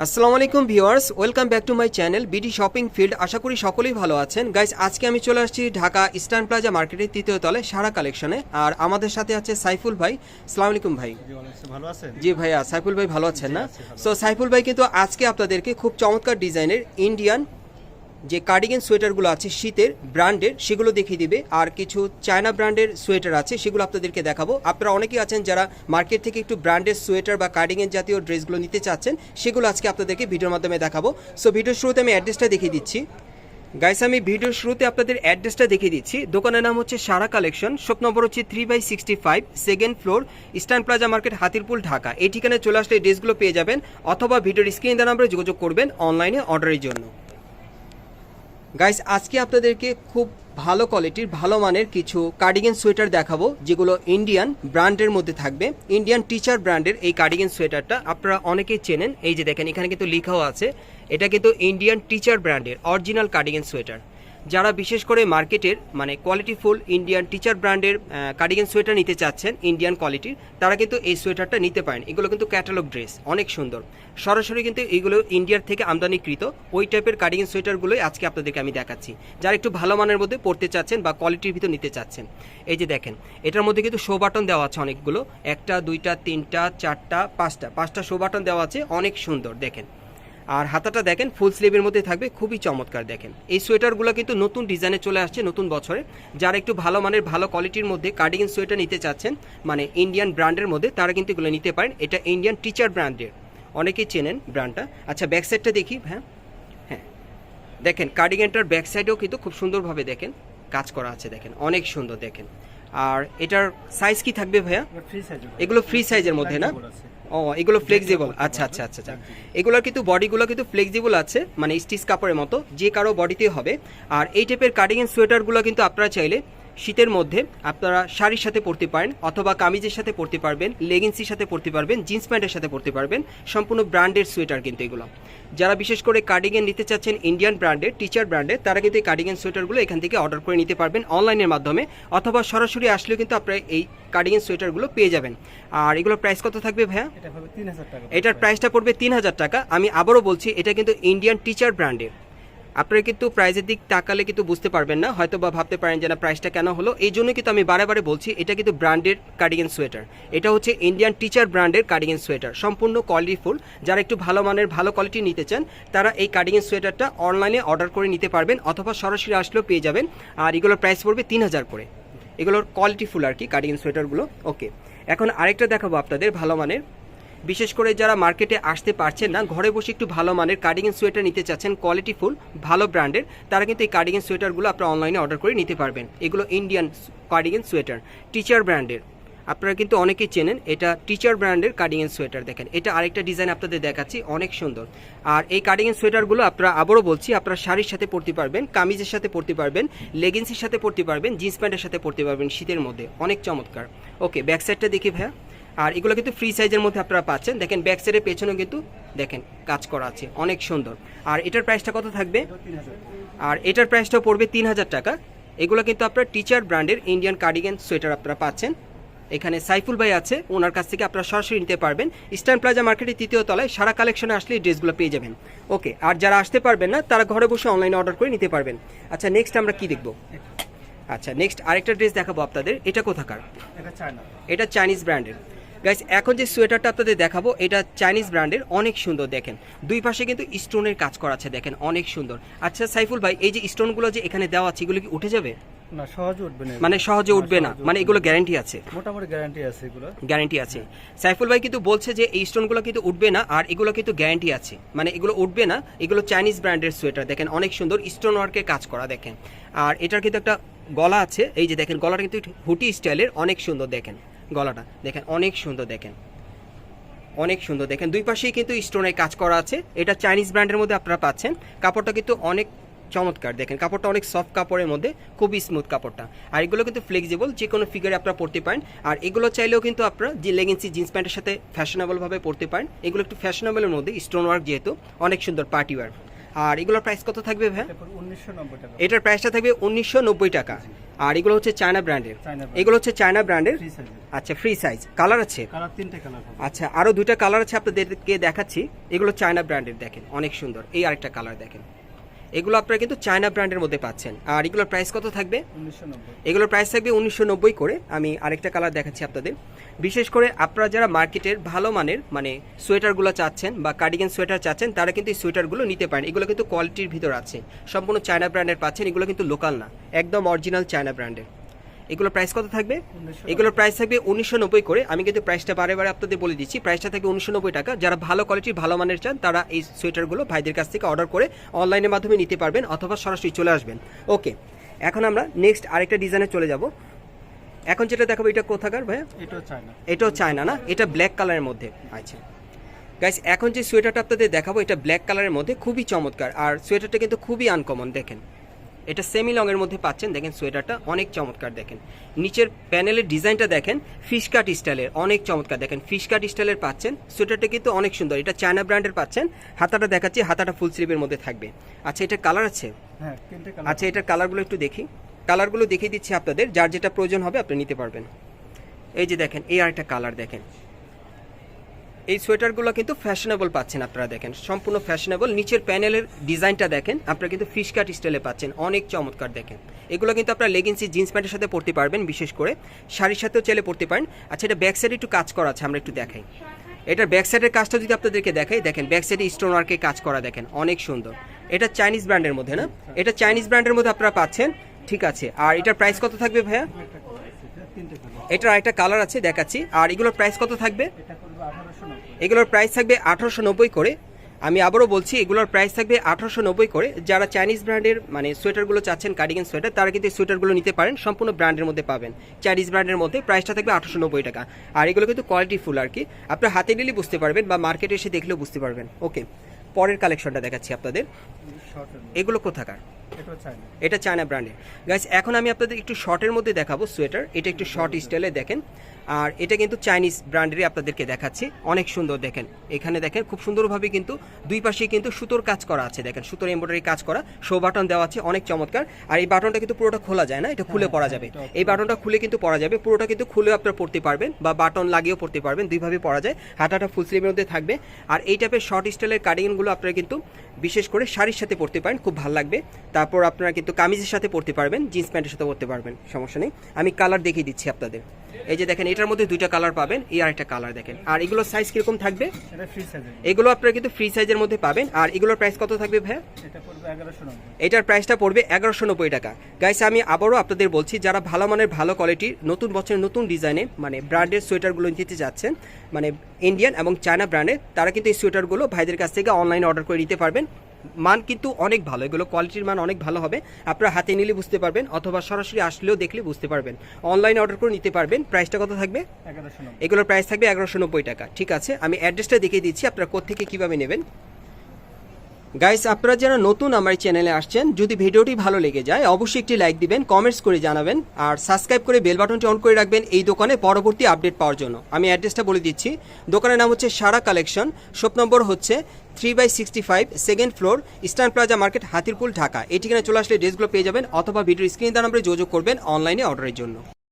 আসসালামু আলাইকুম viewers welcome back to my channel BD shopping field. আশা করি সকলেই ভালো আছেন। গাইস আজকে আমি চলে আসছি ঢাকা ইস্টার্ন প্লাজা মার্কেটের তৃতীয় তলে সারা কালেকশনে। আর আমাদের সাথে আছে সাইফুল ভাই। আসসালামু আলাইকুম ভাই। ভালো আছেন? জি ভাইয়া সাইফুল ভাই ভালো আছেন না? সো সাইফুল ভাই কিন্তু আজকে আপনাদেরকে খুব চমৎকার ডিজাইনের ইন্ডিয়ান যে কার্ডিগেন সোয়েটারগুলো আছে শীতের ব্র্যান্ডের, সেগুলো দেখিয়ে দিবে। আর কিছু চায়না ব্র্যান্ডের সোয়েটার আছে, সেগুলো আপনাদেরকে দেখাবো। আপনারা অনেকেই আছেন যারা মার্কেট থেকে একটু ব্র্যান্ডের সোয়েটার বা কার্ডিগান জাতীয় ড্রেসগুলো নিতে চাচ্ছেন, সেগুলো আজকে আপনাদেরকে ভিডিওর মাধ্যমে দেখাবো। সো ভিডিওর শুরুতে আমি অ্যাড্রেসটা দেখিয়ে দিচ্ছি। গাইস আমি ভিডিওর শুরুতে আপনাদের অ্যাড্রেসটা দেখিয়ে দিচ্ছি। দোকানের নাম হচ্ছে সারা কালেকশন, শপ নম্বর হচ্ছে three by sixty five second floor Eastern Plaza market Hatirpul, Dhaka. এই ঠিকানায় চলে আসলে ড্রেসগুলো পেয়ে যাবেন, অথবা ভিডিওর স্ক্রিন দেওয়া নাম্বারে যোগাযোগ করবেন অনলাইনে অর্ডারের জন্য। গাইস আজকে আপনাদেরকে খুব ভালো কোয়ালিটির ভালো মানের কিছু কার্ডিগেন সোয়েটার দেখাবো, যেগুলো ইন্ডিয়ান ব্র্যান্ডের মধ্যে থাকবে। ইন্ডিয়ান টিচার ব্র্যান্ডের এই কার্ডিগেন সোয়েটারটা আপনারা অনেকেই চেনেন। এই যে দেখেন, এখানে কিন্তু লেখাও আছে। এটা কিন্তু ইন্ডিয়ান টিচার ব্র্যান্ডের অরিজিনাল কার্ডিগেন সোয়েটার যারা বিশেষ করে মার্কেটের মানে কোয়ালিটিফুল ইন্ডিয়ান টিচার ব্র্যান্ডের কার্ডিগান সোয়েটার নিতে চাচ্ছেন ইন্ডিয়ান কোয়ালিটির তারা কিন্তু এই সোয়েটারটা নিতে পারেন। এগুলো কিন্তু ক্যাটালগ ড্রেস অনেক সুন্দর। সরাসরি কিন্তু এগুলো ইন্ডিয়ার থেকে আমদানিকৃত, ওই টাইপের কার্ডিগান সোয়েটারগুলোই আজকে আপনাদেরকে আমি দেখাচ্ছি। যারা একটু ভালো মানের মধ্যে পড়তে চাচ্ছেন বা কোয়ালিটির ভিতর নিতে চাচ্ছেন, এই যে দেখেন, এটার মধ্যে কিন্তু শো বাটন দেওয়া আছে অনেকগুলো, একটা, দুইটা, তিনটা, চারটা, পাঁচটা পাঁচটা শো বাটন দেওয়া আছে, অনেক সুন্দর, দেখেন। আর হাতাটা দেখেন ফুল স্লিভের মধ্যে থাকবে খুবই চমৎকার দেখেন। এই সোয়েটারগুলো কিন্তু নতুন ডিজাইনে চলে আসছে নতুন বছরে। যারা একটু ভালো মানের ভালো কোয়ালিটির মধ্যে কার্ডিগান সোয়েটার নিতে চাচ্ছেন মানে ইন্ডিয়ান ব্র্যান্ডের মধ্যে তারা কিন্তু এগুলো নিতে পারেন। এটা ইন্ডিয়ান টিচার ব্র্যান্ডের অনেকেই চেনেন ব্র্যান্ডটা আচ্ছা ব্যাক সাইডটা দেখি হ্যাঁ? হ্যাঁ। দেখেন কার্ডিগানটার ব্যাক সাইডেও কিন্তু খুব সুন্দরভাবে দেখেন কাজ করা আছে দেখেন অনেক সুন্দর দেখেন। আর এটার সাইজ কি থাকবে ভাইয়া? এগুলো ফ্রি সাইজের মধ্যে না? ও এগুলো ফ্লেক্সিবল আচ্ছা আচ্ছা আচ্ছা আচ্ছা। এগুলোর কিন্তু বডিগুলো কিন্তু ফ্লেক্সিবল আছে মানে স্টিচ কাপড়ের মতো যে কারও বডিতে হবে। আর এই টাইপের কাটিং সোয়েটারগুলো কিন্তু আপনারা চাইলে শীতের মধ্যে আপনারা শাড়ির সাথে পরতে পারেন অথবা কামিজের সাথে পরতে পারবেন লেগিংসের সাথে পরতে পারবেন জিন্স প্যান্টের সাথে পরতে পারবেন সম্পূর্ণ ব্র্যান্ডের সোয়েটার কিন্তু এগুলো। যারা বিশেষ করে কার্ডিগেন নিতে চাচ্ছেন ইন্ডিয়ান ব্র্যান্ডের টিচার ব্র্যান্ডের তারা কিন্তু এই কার্ডিগেন সোয়েটারগুলো এখান থেকে অর্ডার করে নিতে পারবেন অনলাইনের মাধ্যমে অথবা সরাসরি আসলেও কিন্তু আপনারা এই কার্ডিগেন সোয়েটারগুলো পেয়ে যাবেন। আর এগুলোর প্রাইস কত থাকবে ভাইয়া? এটা হবে 3000 টাকা। এটার প্রাইসটা পড়বে তিন হাজার টাকা। আমি আবারও বলছি এটা কিন্তু ইন্ডিয়ান টিচার ব্র্যান্ডের। আপনারা কিন্তু প্রাইজের দিক তাকালে কিন্তু বুঝতে পারবেন না হয়তো বা ভাবতে পারেন যে না প্রাইসটা কেন হলো? এই জন্য কিন্তু আমি বারে বারে বলছি, এটা কিন্তু ব্র্যান্ডের কার্ডিগান সোয়েটার এটা হচ্ছে ইন্ডিয়ান টিচার ব্র্যান্ডের কার্ডিগান সোয়েটার সম্পূর্ণ কোয়ালিটিফুল যারা একটু ভালো মানের, ভালো কোয়ালিটি নিতে চান, তারা এই কার্ডিগান সোয়েটারটা অনলাইনে অর্ডার করে নিতে পারবেন, অথবা সরাসরি আসলেও পেয়ে যাবেন। আর এগুলোর প্রাইস পড়বে তিন হাজার করে। এগুলোর কোয়ালিটিফুল আর কি কার্ডিগান সোয়েটারগুলো ওকে এখন আরেকটা দেখাবো আপনাদের, ভালো মানের। বিশেষ করে যারা মার্কেটে আসতে পারছেন না, ঘরে বসে একটু ভালো মানের কার্ডিগান সোয়েটার নিতে চাচ্ছেন কোয়ালিটিফুল ভালো ব্র্যান্ডের তারা কিন্তু এই কার্ডিগান সোয়েটারগুলো আপনারা অনলাইনে অর্ডার করে নিতে পারবেন। এগুলো ইন্ডিয়ান কার্ডিগান সোয়েটার টিচার ব্র্যান্ডের আপনারা কিন্তু অনেকেই চেনেন, এটা টিচার ব্র্যান্ডের কার্ডিগান সোয়েটার দেখেন। এটা আরেকটা ডিজাইন আপনাদের দেখাচ্ছি, অনেক সুন্দর। আর এই কার্ডিগান সোয়েটারগুলো আপনারা আবারও বলছি, আপনারা শাড়ির সাথে পরতে পারবেন, কামিজের সাথে পরতে পারবেন লেগিংসের সাথে পরতে পারবেন জিন্স প্যান্টের সাথে পরতে পারবেন শীতের মধ্যে। অনেক চমৎকার। ওকে ব্যাক সাইডটা দেখি ভাইয়া। আর এগুলো কিন্তু ফ্রি সাইজের মধ্যে আপনারা পাচ্ছেন। দেখেন ব্যাক সাইডের পেছনেও কিন্তু দেখেন কাজ করা আছে। অনেক সুন্দর। আর এটার প্রাইসটা কত থাকবে? আর এটার প্রাইসটাও পড়বে তিন হাজার টাকা। এগুলো কিন্তু আপনার টিচার ব্র্যান্ডের ইন্ডিয়ান কার্ডিগান সোয়েটার আপনারা পাচ্ছেন। এখানে সাইফুল ভাই আছে ওনার কাছ থেকে আপনারা সরাসরি নিতে পারবেন। ইস্টার্ন প্লাজা মার্কেটের তৃতীয় তলায় সারা কালেকশনে আসলে এই ড্রেসগুলো পেয়ে যাবেন। ওকে আর যারা আসতে পারবেন না তারা ঘরে বসে অনলাইনে অর্ডার করে নিতে পারবেন। আচ্ছা নেক্সট আমরা কি দেখব? আচ্ছা নেক্সট আরেকটা ড্রেস দেখাবো আপনাদের। এটা কোথাকার? এটা চাইনিজ ব্র্যান্ডের গাইস এখন যে সোয়েটারটা আপনাদের দেখাবো এটা চাইনিজ ব্র্যান্ডের অনেক সুন্দর দেখেন। দুই পাশে কিন্তু স্টোনের কাজ করা আছে দেখেন অনেক সুন্দর। আচ্ছা সাইফুল ভাই এই যে স্টোনগুলো যে এখানে দেওয়া আছে এগুলো কি উঠে যাবে? না সহজে উঠবে না মানে সহজে উঠবে না। মানে এগুলো গ্যারান্টি আছে। মোটামুটি গ্যারান্টি আছে এগুলো। গ্যারান্টি আছে। সাইফুল ভাই কিন্তু বলছে যে এই স্টোনগুলো কিন্তু উঠবে না আর এগুলো কিন্তু গ্যারান্টি আছে। মানে এগুলো উঠবে না এগুলো চাইনিজ ব্র্যান্ডের সোয়েটার দেখেন অনেক সুন্দর স্টোন ওয়ার্কের কাজ করা দেখেন। আর এটার কিন্তু একটা গলা আছে এই যে দেখেন গলাটা কিন্তু হুটি স্টাইলের অনেক সুন্দর দেখেন। গলাটা। দেখেন অনেক সুন্দর দেখেন। অনেক সুন্দর দেখেন। দুই পাশেই কিন্তু স্টোনের কাজ করা আছে। এটা চাইনিজ ব্র্যান্ডের মধ্যে আপনারা পাচ্ছেন। কাপড়টা কিন্তু অনেক চমৎকার দেখেন। কাপড়টা অনেক সফট কাপড়ের মধ্যে খুবই স্মুথ কাপড়টা। আর এগুলো কিন্তু ফ্লেক্সিবল যে কোনো ফিগারে আপনারা পরতে পারেন। আর এগুলো চাইলেও কিন্তু আপনারা যে লেগিংসি জিন্স প্যান্টের সাথে ফ্যাশনেবলভাবে পরতে পারেন এগুলো একটু ফ্যাশনেবলের মধ্যে স্টোন ওয়ার্ক যেহেতু অনেক সুন্দর পার্টি ওয়ার আর এগুলোর প্রাইস কত থাকবে ভাই এরপর 1990 টাকা। এটার প্রাইসটা থাকবে উনিশশো নব্বই টাকা। আর এগুলো হচ্ছে চায়না ব্র্যান্ডের। এগুলো হচ্ছে চায়না ব্র্যান্ডের? আচ্ছা ফ্রি সাইজ কালার আছে? কালার তিনটে কালার আচ্ছা আরও দুইটা কালার আছে আপনাদেরকে দেখাচ্ছি। এগুলো চায়না ব্র্যান্ডের দেখেন অনেক সুন্দর। এই আরেকটা কালার দেখেন। এগুলো আপনারা কিন্তু চায়না ব্র্যান্ডের মধ্যে পাচ্ছেন। আর এগুলোর প্রাইস কত থাকবে? এগুলোর প্রাইস থাকবে উনিশশো নব্বই করে। আমি আরেকটা কালার দেখাচ্ছি আপনাদের। বিশেষ করে আপনারা যারা মার্কেটের ভালো মানের মানে সোয়েটারগুলো চাচ্ছেন বা কার্ডিগান সোয়েটার চাচ্ছেন তারা কিন্তু এই সোয়েটারগুলো নিতে পারেন। এগুলো কিন্তু কোয়ালিটির ভিতর আছে। সম্পূর্ণ চায়না ব্র্যান্ডের পাচ্ছেন এগুলো কিন্তু লোকাল না। একদম অরিজিনাল চায়না ব্র্যান্ডের। এগুলোর প্রাইস কত থাকবে? এগুলোর প্রাইস থাকবে উনিশশো নব্বই করে। আমি কিন্তু প্রাইসটা বারে বারে আপনাদের বলে দিচ্ছি। প্রাইসটা থাকবে উনিশশো নব্বই টাকা। যারা ভালো কোয়ালিটির ভালো মানের চান তারা এই সোয়েটারগুলো ভাইদের কাছ থেকে অর্ডার করে অনলাইনের মাধ্যমে নিতে পারবেন অথবা সরাসরি চলে আসবেন। ওকে এখন আমরা নেক্সট আরেকটা ডিজাইনে চলে যাব। এখন যেটা দেখাবো এটা কোথাকার ভাইয়া? এটাও চায়না এটাও চায়না না? এটা ব্ল্যাক কালারের মধ্যে। আচ্ছা। গাইস এখন যে সোয়েটারটা আপনাদের দেখাবো এটা ব্ল্যাক কালারের মধ্যে। খুবই চমৎকার। আর সোয়েটারটা কিন্তু খুবই আনকমন দেখেন। এটা সেমি লংয়ের মধ্যে পাচ্ছেন। দেখেন সোয়েটারটা অনেক চমৎকার দেখেন। নিচের প্যানেলের ডিজাইনটা দেখেন ফিশ কাট স্টাইলের অনেক চমৎকার দেখেন। ফিশ কাট স্টাইলের পাচ্ছেন সোয়েটারটা কিন্তু অনেক সুন্দর। এটা চায়না ব্র্যান্ডের পাচ্ছেন। হাতাটা দেখাচ্ছি হাতাটা ফুল স্লিভের মধ্যে থাকবে। আচ্ছা এটা কালার আছে? হ্যাঁ আচ্ছা এটার কালারগুলো একটু দেখি। কালারগুলো দেখিয়ে দিচ্ছি আপনাদের। যার যেটা প্রয়োজন হবে আপনি নিতে পারবেন। এই যে দেখেন এই আরেকটা কালার দেখেন। এই সোয়েটারগুলো কিন্তু ফ্যাশনেবল পাচ্ছেন আপনারা দেখেন। সম্পূর্ণ ফ্যাশনেবল নিচের প্যানেলের ডিজাইনটা দেখেন, আপনারা কিন্তু ফিশ কাট স্টাইলে পাচ্ছেন। অনেক চমৎকার দেখেন। এগুলো কিন্তু আপনারা লেগিংসি জিন্স প্যান্টের সাথে পরতে পারবেন, বিশেষ করে। শাড়ির সাথেও চাইলে পরতে পারেন। আচ্ছা এটা ব্যাক সাইডে একটু কাজ করা আছে, আমরা একটু দেখাই। এটার ব্যাক সাইডের কাজটা যদি আপনাদেরকে দেখাই, দেখেন ব্যাক সাইডে স্টোন ওয়ার্কে কাজ করা দেখেন, অনেক সুন্দর। এটা চাইনিজ ব্র্যান্ডের মধ্যে, না? এটা চাইনিজ ব্র্যান্ডের মধ্যে আপনারা পাচ্ছেন, ঠিক আছে। আর এটার প্রাইস কত থাকবে ভাইয়া? এটার আরেকটা কালার আছে, দেখাচ্ছি। আর এগুলোর প্রাইস কত থাকবে এটা করবে আঠারোশো নব্বই এগুলোর প্রাইস থাকবে আঠারোশো নব্বই করে। আমি আবারও বলছি এগুলোর প্রাইস থাকবে আঠারোশো নব্বই করে। যারা চাইনিজ ব্র্যান্ডের মানে সোয়েটারগুলো চাচ্ছেন কার্ডিগান সোয়েটার তারা কিন্তু সোয়েটারগুলো নিতে পারেন সম্পূর্ণ ব্র্যান্ডের মধ্যে পাবেন। চাইনিজ ব্র্যান্ডের মধ্যে প্রাইসটা থাকবে আঠারোশো নব্বই টাকা। আর এগুলো কিন্তু কোয়ালিটি ফুল আর কি। আপনার হাতে নিলে বুঝতে পারবেন বা মার্কেটে এসে দেখলেও বুঝতে পারবেন। ওকে পরের কালেকশনটা দেখাচ্ছি আপনাদের। এগুলো কোথাকার? এটা চায়না ব্র্যান্ডের গাইস এখন আমি আপনাদের একটু শর্টের মধ্যে দেখাবো সোয়েটার এটা একটু শর্ট স্টাইলে দেখেন। আর এটা কিন্তু চাইনিজ ব্র্যান্ডেরই আপনাদেরকে দেখাচ্ছি। অনেক সুন্দর দেখেন। এখানে দেখেন খুব সুন্দরভাবে কিন্তু দুই পাশে কিন্তু সুতোর কাজ করা আছে। দেখেন সুতোর এমব্রয়ডারি কাজ করা শো বাটন দেওয়া আছে অনেক চমৎকার। আর এই বাটনটা কিন্তু পুরোটা খোলা যায় না এটা খুলে পরা যাবে। এই বাটনটা খুলে কিন্তু পরা যাবে পুরোটা কিন্তু খুলে আপনারা পড়তে পারবেন বা বাটন লাগিয়েও পড়তে পারবেন দুইভাবে পরা যায়। হাতাটা ফুল স্লিভের মধ্যে থাকবে। আর এই টাইপের শর্ট স্টাইলের কার্ডিগানগুলো আপনারা কিন্তু বিশেষ করে শাড়ির সাথে পড়তে পারেন খুব ভালো লাগবে। তারপর আপনারা কিন্তু কামিজের সাথে পরতে পারবেন জিন্স প্যান্টের সাথে পরতে পারবেন সমস্যা নেই। আমি কালার দেখিয়ে দিচ্ছি আপনাদের। এই যে দেখেন এটার মধ্যে দুইটা কালার পাবেন এই আরেকটা কালার দেখেন। আর এগুলোর সাইজ কীরকম থাকবে? এগুলো আপনারা কিন্তু ফ্রি সাইজের মধ্যে পাবেন। আর এগুলোর প্রাইস কত থাকবে ভাইয়া? এটার প্রাইসটা পড়বে এগারোশো নব্বই টাকা। গাইস আমি আবারও আপনাদের বলছি যারা ভালো মানের ভালো কোয়ালিটির নতুন বছরের নতুন ডিজাইনে মানে ব্র্যান্ডের সোয়েটারগুলো নিতে যাচ্ছেন মানে ইন্ডিয়ান এবং চায়না ব্র্যান্ডের তারা কিন্তু এই সোয়েটারগুলো ভাইদের কাছ থেকে অনলাইনে অর্ডার করে নিতে পারবেন। মান কিন্তু অনেক ভালো এগুলো কোয়ালিটির মান অনেক ভালো হবে। আপনারা হাতে নিলে বুঝতে পারবেন অথবা সরাসরি আসলেও দেখলে বুঝতে পারবেন। অনলাইনে অর্ডার করে নিতে পারবেন প্রাইসটা কত থাকবে? এগুলোর প্রাইস থাকবে এগারোশো নব্বই টাকা। ঠিক আছে আমি অ্যাড্রেসটা দেখিয়ে দিচ্ছি আপনারা কোথেকে কীভাবে নেবেন। গাইস আপনারা যারা নতুন আমার চ্যানেলে আসছেন, যদি ভিডিওটি ভালো লেগে যায়, অবশ্যই একটি লাইক দিবেন কমেন্টস করে জানাবেন, আর সাবস্ক্রাইব করে বেল বাটনটি অন করে রাখবেন এই দোকানে পরবর্তী আপডেট পাওয়ার জন্য। আমি অ্যাড্রেসটা বলে দিচ্ছি। দোকানের নাম হচ্ছে সারা কালেকশন শপ নম্বর হচ্ছে three by sixty five second floor Eastern Plaza market Hatirpul, Dhaka. এই ঠিকানায় চলে আসলে ড্রেসগুলো পেয়ে যাবেন, অথবা ভিডিওর স্ক্রিন দেওয়া নম্বরে যোগাযোগ করবেন অনলাইনে অর্ডারের জন্য।